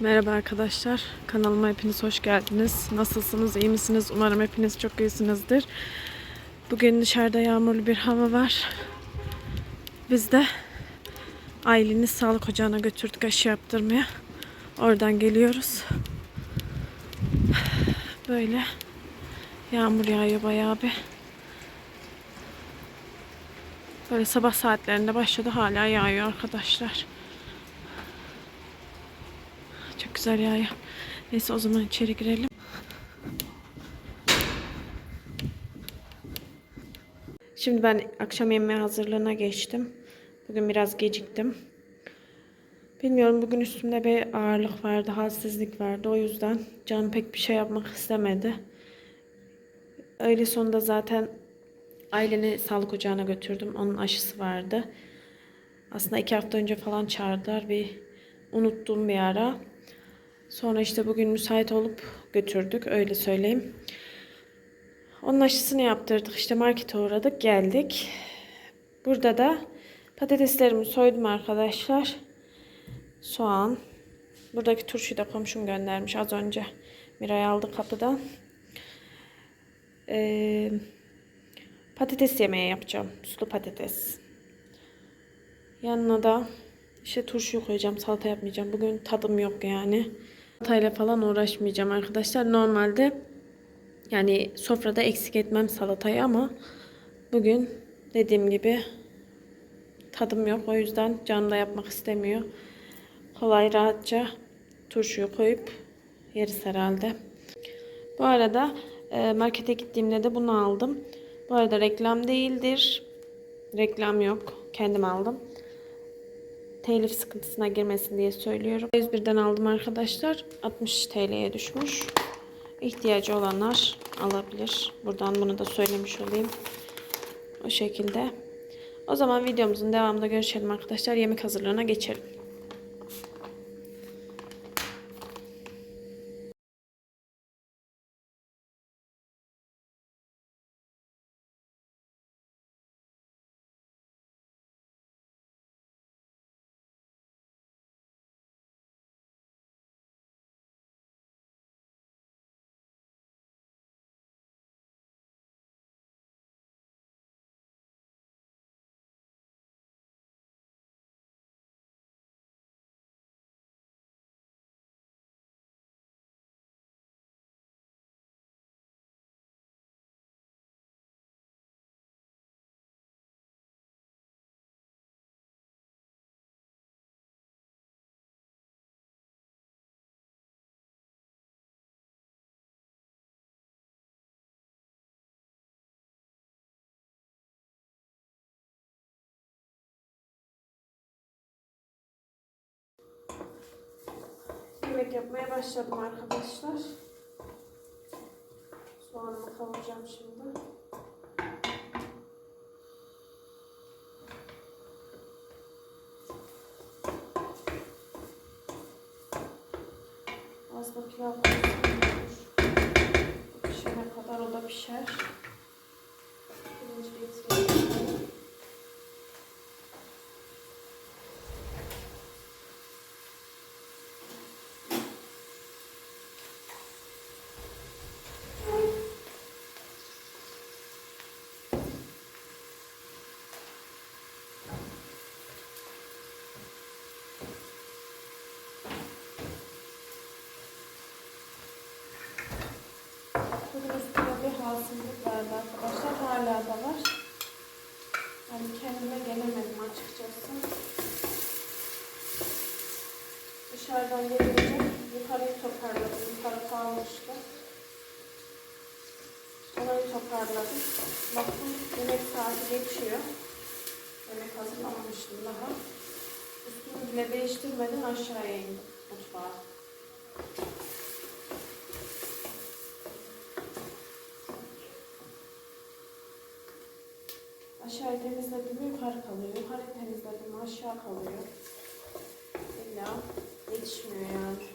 Merhaba arkadaşlar. Kanalıma hepiniz hoş geldiniz. Nasılsınız? iyi misiniz? Umarım hepiniz çok iyisinizdir. Bugün dışarıda yağmurlu bir hava var. Biz de Aylin'i sağlık ocağına götürdük aşı yaptırmaya. Oradan geliyoruz. Böyle yağmur yağıyor bayağı bir. Böyle sabah saatlerinde başladı hala yağıyor arkadaşlar. Çok güzel yağıyor. Neyse o zaman içeri girelim. Şimdi ben akşam yemeği hazırlığına geçtim. Bugün biraz geciktim. Bilmiyorum bugün üstümde bir ağırlık vardı, halsizlik vardı. O yüzden canım pek bir şey yapmak istemedi. Öğle sonunda zaten aileni sağlık ocağına götürdüm. Onun aşısı vardı. Aslında iki hafta önce falan çağırdılar. Bir unuttuğum bir ara. Sonra işte bugün müsait olup götürdük. Öyle söyleyeyim. Onun aşısını yaptırdık. İşte markete uğradık. Geldik. Burada da patateslerimi soydum arkadaşlar. Soğan. Buradaki turşuyu da komşum göndermiş az önce. Miray aldı kapıdan. Ee, patates yemeği yapacağım. Sulu patates. Yanına da işte turşuyu koyacağım. Salata yapmayacağım. Bugün tadım yok yani. Salatayla falan uğraşmayacağım arkadaşlar. Normalde yani sofrada eksik etmem salatayı ama bugün dediğim gibi tadım yok. O yüzden canım da yapmak istemiyor. Kolay rahatça turşuyu koyup yeriz herhalde. Bu arada e, markete gittiğimde de bunu aldım. Bu arada reklam değildir. Reklam yok. Kendim aldım. Telif sıkıntısına girmesin diye söylüyorum. 101'den aldım arkadaşlar. 60 TL'ye düşmüş. İhtiyacı olanlar alabilir. Buradan bunu da söylemiş olayım. O şekilde. O zaman videomuzun devamında görüşelim arkadaşlar. Yemek hazırlığına geçelim. Yemek yapmaya başladım arkadaşlar. Soğanımı kavuracağım şimdi. Az da pilav. Pişene kadar o da pişer. Pirinci getireyim. Bugün üstüne bir halsizlik vardı arkadaşlar. Hala da var. Yani kendime gelemedim açıkçası. Dışarıdan gelince yukarıyı toparladım. Yukarı kalmıştı. Orayı toparladım. Baktım yemek saati geçiyor. Yemek hazırlamamıştım daha. Üstümü bile değiştirmeden aşağıya indim mutfağa. aşağıyı temizledim yukarı kalıyor. Yukarı temizledim aşağı kalıyor. İlla yetişmiyor yani.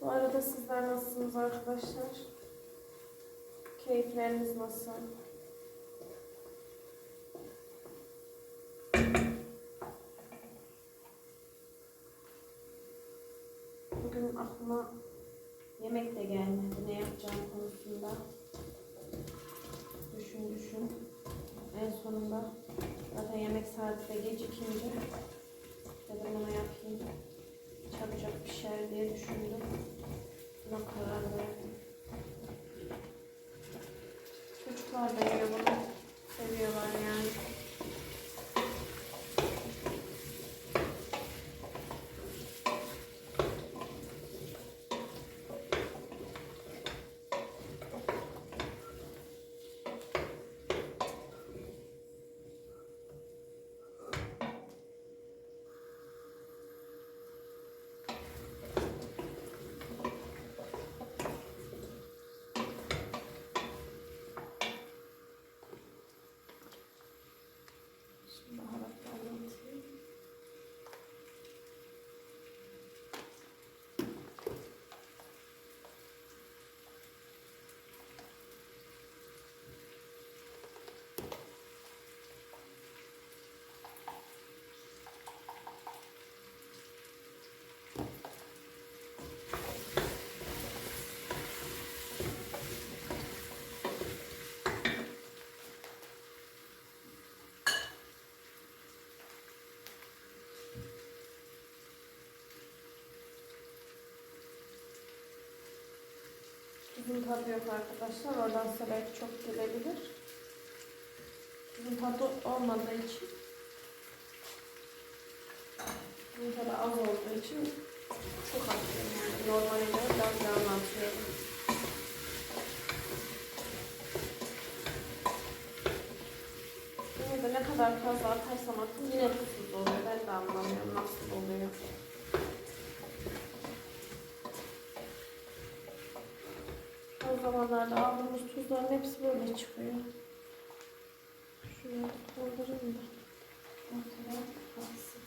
Bu arada sizler nasılsınız arkadaşlar? Keyifleriniz nasıl? Bugün aklıma yemek de gelmedi ne yapacağım konusunda. Düşün düşün. En sonunda zaten yemek saati de gecikince dedim bunu yapayım. Çabucak pişer diye düşündüm. Buna karar verdim. Çocuklar da yiyor bunu. Seviyorlar yani. Tuzun tadı yok arkadaşlar. Oradan size belki çok gelebilir. Tuzun tadı olmadığı için tuzun tadı az olduğu için çok atıyorum yani. Normale göre biraz daha atıyorum. Yine de ne kadar fazla atarsam atayım yine tuzsuz oluyor. Ben de anlamıyorum nasıl oluyor. O zamanlarda aldığımız tuzların hepsi böyle çıkıyor. Şunu kaldırayım da. Ortada kalsın.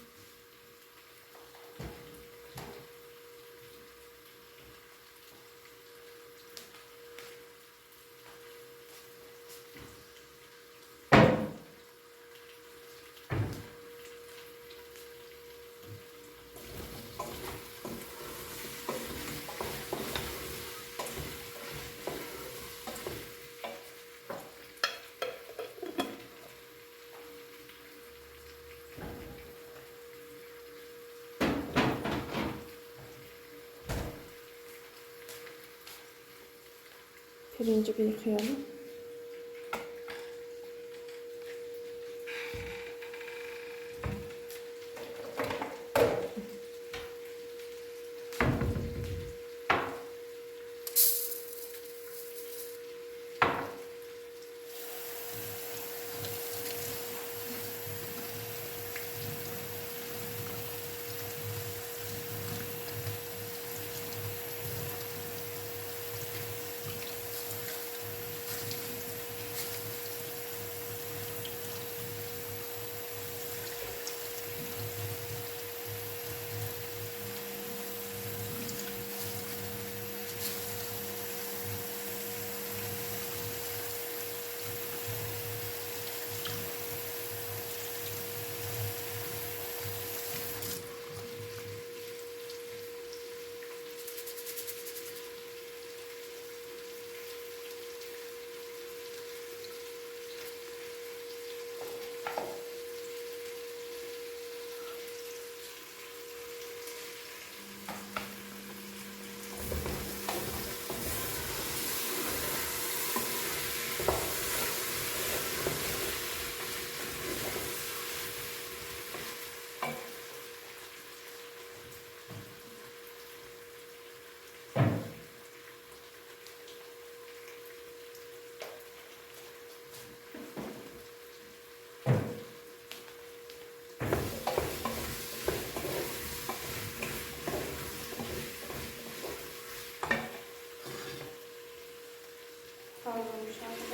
Pirinci bir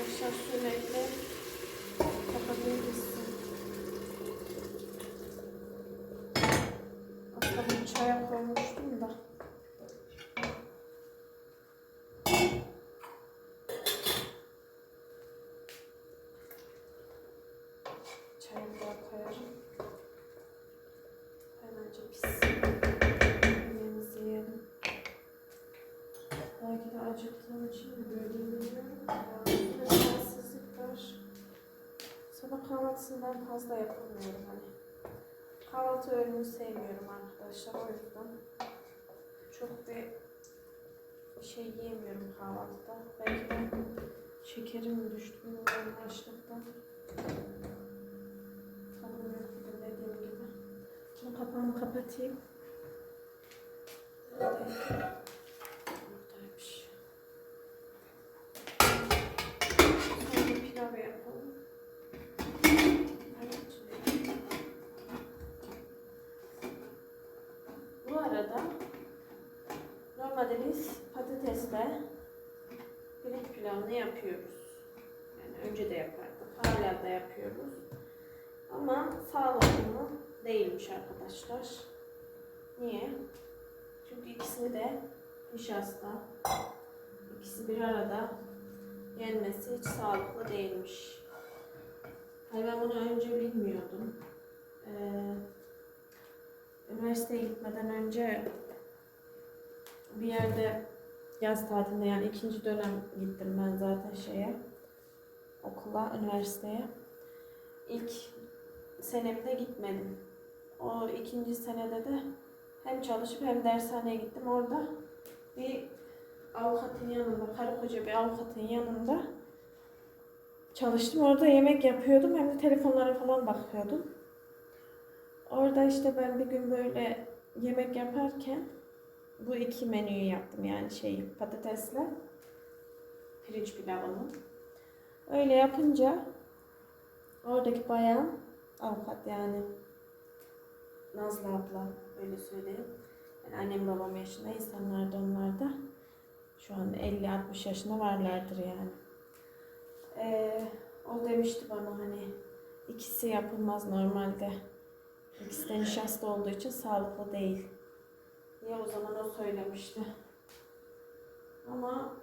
arkadaşlar suyun ekle. Yıkayalım. kahvaltısından fazla yapamıyorum hani. Kahvaltı öğününü sevmiyorum arkadaşlar o yüzden. Çok bir şey yiyemiyorum kahvaltıda. Belki de şekerim düştü bilmiyorum açlıktan. Tadım dediğim gibi. Şimdi kapağını kapatayım. Nerede? Buradaymış. Sonra pilav yapalım. Evet. Bu arada normalde biz patatesle pirinç pilavını yapıyoruz. Yani önce de yapardık. Hala da yapıyoruz. Ama sağlıklı? Değilmiş arkadaşlar. Niye? Çünkü ikisini de nişasta, ikisi bir arada yenmesi hiç sağlıklı değilmiş. Hayır ben bunu önce bilmiyordum. Ee, üniversiteye gitmeden önce bir yerde yaz tatilinde yani ikinci dönem gittim ben zaten şeye okula, üniversiteye. İlk senemde gitmedim. O ikinci senede de hem çalışıp hem dershaneye gittim. Orada bir avukatın yanında, karı koca bir avukatın yanında çalıştım. Orada yemek yapıyordum. Hem de telefonlara falan bakıyordum. Orada işte ben bir gün böyle yemek yaparken bu iki menüyü yaptım. Yani şey patatesle pirinç pilavını. Öyle yapınca oradaki bayan avukat yani Nazlı abla öyle söyleyeyim. Yani annem babam yaşında insanlar da onlar da şu an 50-60 yaşında varlardır yani. Ee, o demişti bana hani ikisi yapılmaz normalde. İkisi de nişasta olduğu için sağlıklı değil. Niye o zaman o söylemişti. Ama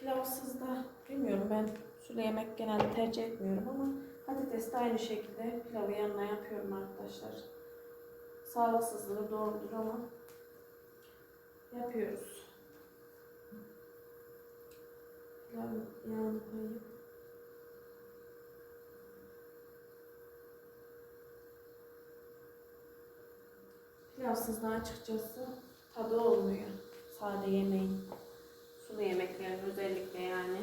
pilavsız da bilmiyorum ben sulu yemek genelde tercih etmiyorum ama patates de aynı şekilde pilavı yanına yapıyorum arkadaşlar. Sağlıksızlığı doğrudur ama yapıyoruz. Pilav yağını koyayım. Pilavsız da açıkçası tadı olmuyor. Sade yemeğin. Sulu yemeklerin özellikle yani.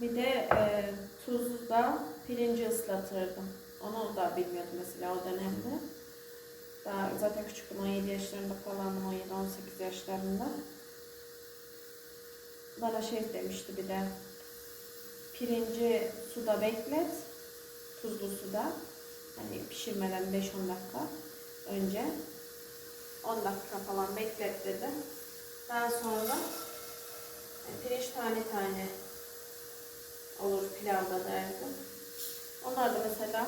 Bir de e, tuzda pirinci ıslatırdım. Onu da bilmiyordum mesela o dönemde. Zaten küçüktüm 17 yaşlarında falanım 17-18 yaşlarında. Bana şey demişti bir de pirinci suda beklet tuzlu suda hani pişirmeden 5-10 dakika önce 10 dakika falan beklet dedi. Daha sonra pirinç tane tane olur pilavda derdim. Onlar da mesela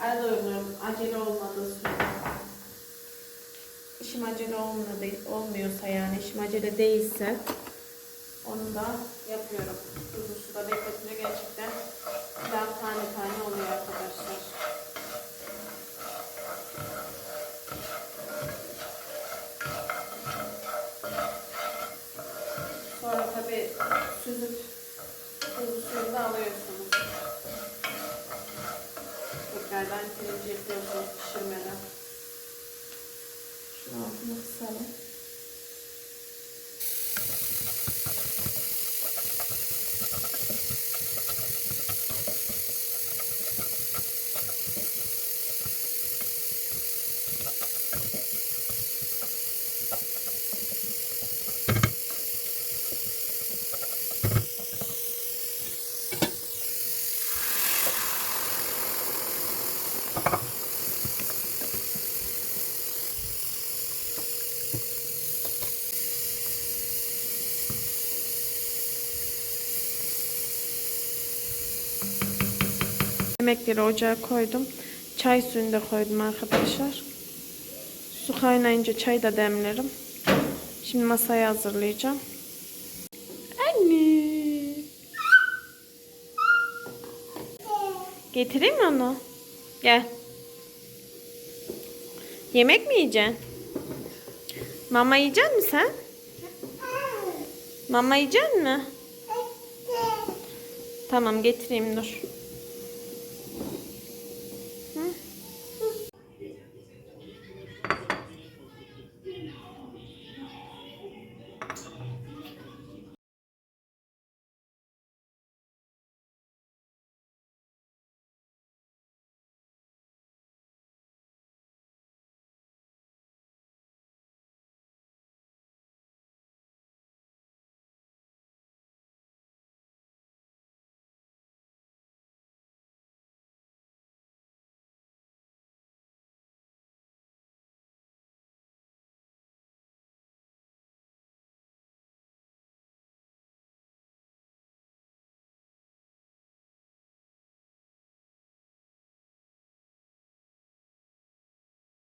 arada oynuyorum acele olmadığı sürece. İşim acele olmuyorsa yani işim acele değilse onu da yapıyorum. Uzun suda bekletince gerçekten pilav tane tane oluyor arkadaşlar. Sonra tabi süzüp tuzlu suyunu da alıyorsunuz. Tekrardan pirinci yapıyorsunuz pişirmeden. 哦，明白了。Yemekleri ocağa koydum. Çay suyunu da koydum arkadaşlar. Su kaynayınca çay da demlerim. Şimdi masayı hazırlayacağım. Anne. Getireyim mi onu? Gel. Yemek mi yiyeceksin? Mama yiyecek misin sen? Mama yiyecek mi? Tamam getireyim dur.